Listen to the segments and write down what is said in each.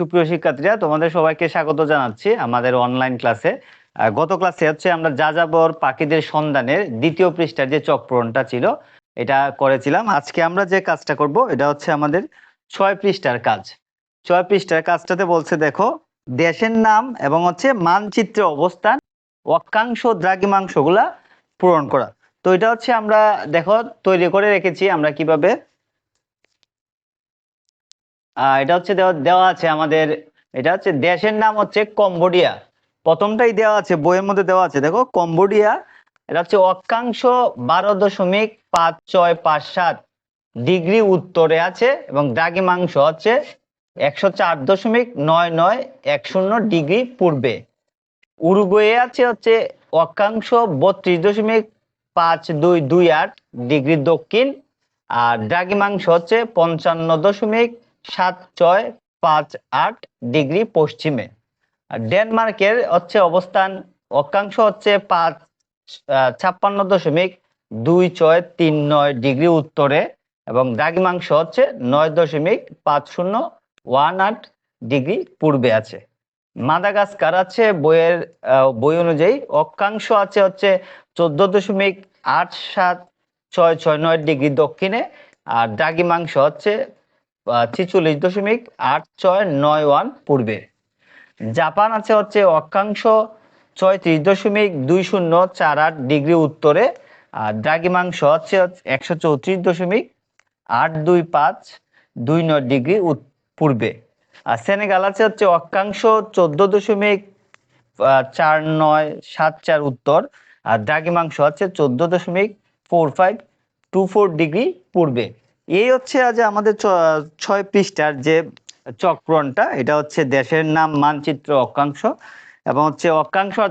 সুপ্রিয় শিক্ষার্থীরা, তোমাদের সবাইকে স্বাগত জানাচ্ছি আমাদের অনলাইন ক্লাসে গত ক্লাসে হচ্ছে আমরা যাযাবর পাখিদের সন্ধানের দ্বিতীয় পৃষ্ঠার যে চক্রণটা ছিল, এটা করেছিলাম। আজকে আমরা যে কাজটা করব, এটা হচ্ছে আমাদের ছয় পৃষ্ঠার কাজ। ছয় পৃষ্ঠার কাজটাতে বলছে, দেখো, দেশের নাম এবং হচ্ছে মানচিত্রে অবস্থান, অক্ষাংশ, দ্রাঘিমাংশগুলা পূরণ করা। তো এটা হচ্ছে আমরা, দেখো, তৈরি করে রেখেছি আমরা কীভাবে এটা হচ্ছে দেওয়া আছে আমাদের, এটা হচ্ছে দেশের নাম হচ্ছে কম্বোডিয়া। প্রথমটাই দেওয়া আছে, বইয়ের মধ্যে দেওয়া আছে। দেখো, কম্বোডিয়া, এটা হচ্ছে অক্ষাংশ বারো দশমিক পাঁচ ছয় পাঁচ সাত ডিগ্রি উত্তরে আছে এবং দ্রাঘিমাংশ হচ্ছে একশো চার দশমিক নয় নয় এক শূন্য ডিগ্রি পূর্বে। উরুগুয়ে আছে হচ্ছে অক্ষাংশ বত্রিশ দশমিক পাঁচ দুই দুই আট ডিগ্রি দক্ষিণ, আর দ্রাঘিমাংশ হচ্ছে পঞ্চান্ন দশমিক সাত ছয় পাঁচ আট ডিগ্রি পশ্চিমে। ডেনমার্কের হচ্ছে অবস্থান, অক্ষাংশ হচ্ছে পাঁচ ছাপ্পান্ন দশমিক দুই ছয় তিন নয় ডিগ্রি উত্তরে এবং দ্রাঘিমাংশ হচ্ছে নয় দশমিক পাঁচ শূন্য ওয়ান আট ডিগ্রি পূর্বে আছে। মাদাগাস্কার আছে বইয়ের বই অনুযায়ী অক্ষাংশ আছে হচ্ছে চোদ্দ দশমিক আট সাত ছয় ছয় নয় ডিগ্রি দক্ষিণে আর দ্রাঘিমাংশ হচ্ছে ছিচল্লিশ দশমিক আট ছয় নয় ওয়ান পূর্বে। জাপান আছে হচ্ছে অক্ষাংশ ছয়ত্রিশ দশমিক দুই শূন্য চার আট ডিগ্রি উত্তরে, আর দ্রাঘিমাংশ হচ্ছে একশো চৌত্রিশ দশমিক আট দুই পাঁচ দুই নয় ডিগ্রি পূর্বে। আর সেনেগাল আছে হচ্ছে অক্ষাংশ চোদ্দ দশমিক চার নয় সাত চার উত্তর, আর দ্রাঘিমাংশ হচ্ছে চোদ্দ দশমিক four five two four degree পূর্বে। এই হচ্ছে আজ আমাদের ছয় পৃষ্ঠার যে চক্রণটা, এটা হচ্ছে দেশের নাম মানচিত্র অক্ষাংশ এবং হচ্ছে অক্ষাংশ আর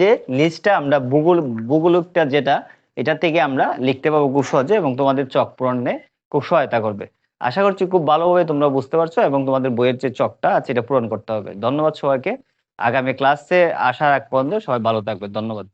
যে লিস্টটা আমরা ভূগোল, ভূগোলকটা যেটা, এটা থেকে আমরা লিখতে পারব খুব সহজে এবং তোমাদের চক পূরণে খুব সহায়তা করবে। আশা করছি খুব ভালোভাবে তোমরা বুঝতে পারছ এবং তোমাদের বইয়ের যে চকটা আছে এটা পূরণ করতে হবে। ধন্যবাদ সবাইকে। আগামী ক্লাসে আসার আগ পর্যন্ত সবাই ভালো থাকবে। ধন্যবাদ।